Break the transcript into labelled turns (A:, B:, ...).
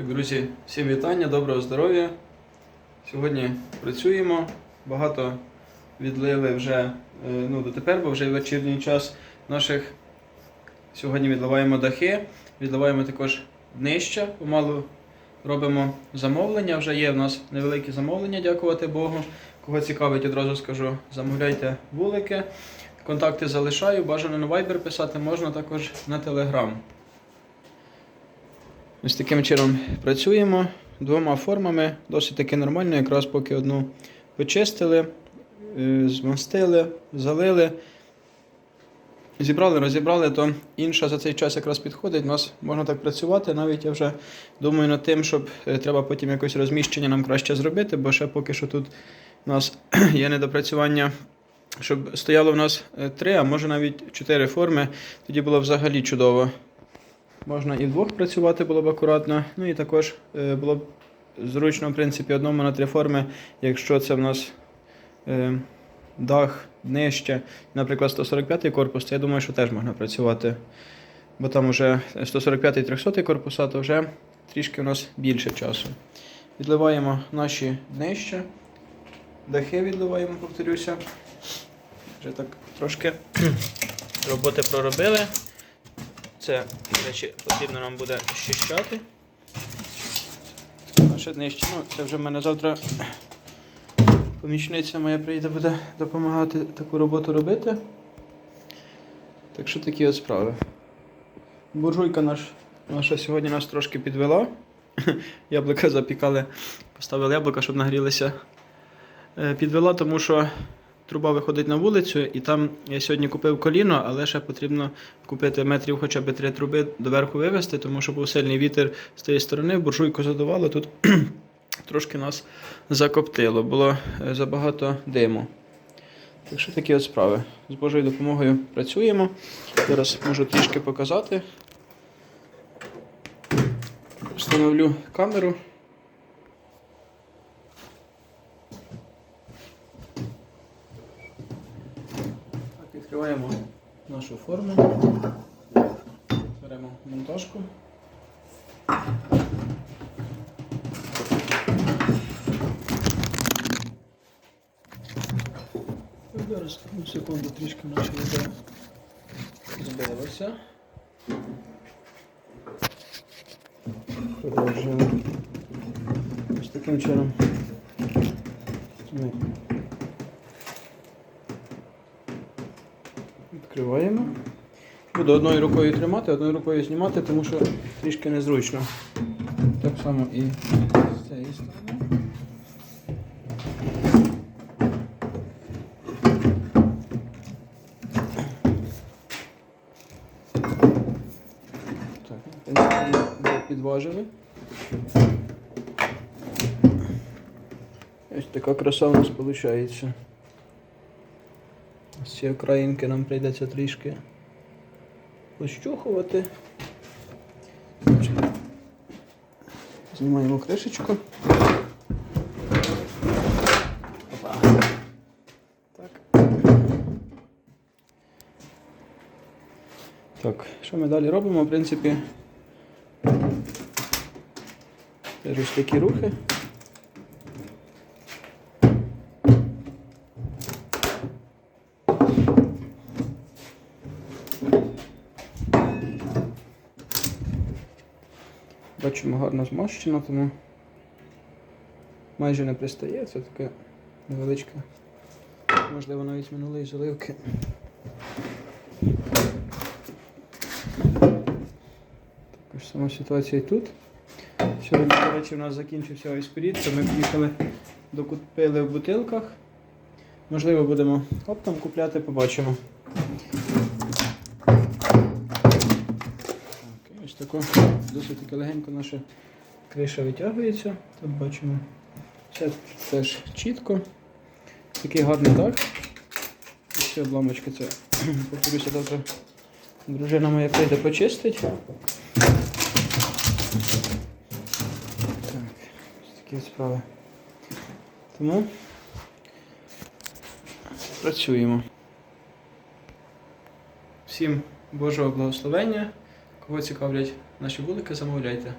A: Так, друзі, всім вітання, доброго здоров'я. Сьогодні працюємо. Багато відлили вже е, ну, дотепер, бо вже вечірній час наших. Сьогодні відливаємо дахи, відливаємо також днища. Помалу робимо замовлення. Вже є в нас невеликі замовлення, дякувати Богу. Кого цікавить, одразу скажу, замовляйте вулики. Контакти залишаю. Бажано на Viber писати, можна також на Telegram. Ось таким чином працюємо двома формами, досить таки нормально, якраз поки одну почистили, е, змастили, залили, зібрали, розібрали, то інша за цей час якраз підходить. У нас можна так працювати. Навіть я вже думаю над тим, щоб е, треба потім якось розміщення нам краще зробити, бо ще поки що тут у нас є недопрацювання. Щоб стояло в нас е, три, а може навіть чотири форми, тоді було взагалі чудово. Можна і вдвох працювати було б акуратно. Ну і також е, було б зручно, в принципі, одному на три форми, якщо це в нас е, дах, днище, наприклад, 145-й корпус, то я думаю, що теж можна працювати. Бо там вже 145 і 300 корпуса, то вже трішки у нас більше часу. Відливаємо наші днища, дахи відливаємо, повторюся. Вже так трошки роботи проробили. Це, до речі, потрібно нам буде щищати. Наше днище. Ну, це вже в мене завтра помічниця моя прийде буде допомагати таку роботу робити. Так що такі от справи. Буржуйка наш, наша сьогодні нас трошки підвела. Яблука запікали, поставили яблука, щоб нагрілися. Е, Підвела, тому що труба виходить на вулицю, і там я сьогодні купив коліно, але ще потрібно купити метрів хоча б три труби доверху вивезти, тому що був сильний вітер з тієї сторони, буржуйку задувало, тут трошки нас закоптило, було е, забагато диму. Так що такі от справи. З Божою допомогою працюємо. Зараз можу трішки показати. Встановлю камеру. Так, відкриваємо нашу форму. Беремо монтажку. Зараз одну секунду трішки наше відео збилося. Продовжуємо. Ось таким чином. Відкриваємо. Буду одною рукою тримати, одною рукою знімати, тому що трішки незручно. Так само і з цієї сторони. Так, підважили. Ось така краса у нас виходить. Ось ці окраїнки нам прийдеться трішки пощухувати. Знімаємо кришечку. Так. Так, що ми далі робимо? В принципі, теж ось такі рухи. Бачимо гарно змащено, тому майже не пристає. Це таке невеличке, можливо, навіть минулої заливки. Також сама ситуація і тут. Сьогодні, до речі, у нас закінчився ось то ми поїхали, докупили в бутилках. Можливо, будемо оптом купляти, побачимо. Тако досить таки легенько наша криша витягується. Тут бачимо все теж чітко. Такий гарний дах. Ці обламочки це, повторюся, завтра дружина моя прийде почистить. Так, ось такі справи. Тому працюємо. Всім Божого благословення. Кого цікавлять наші вулики, замовляйте.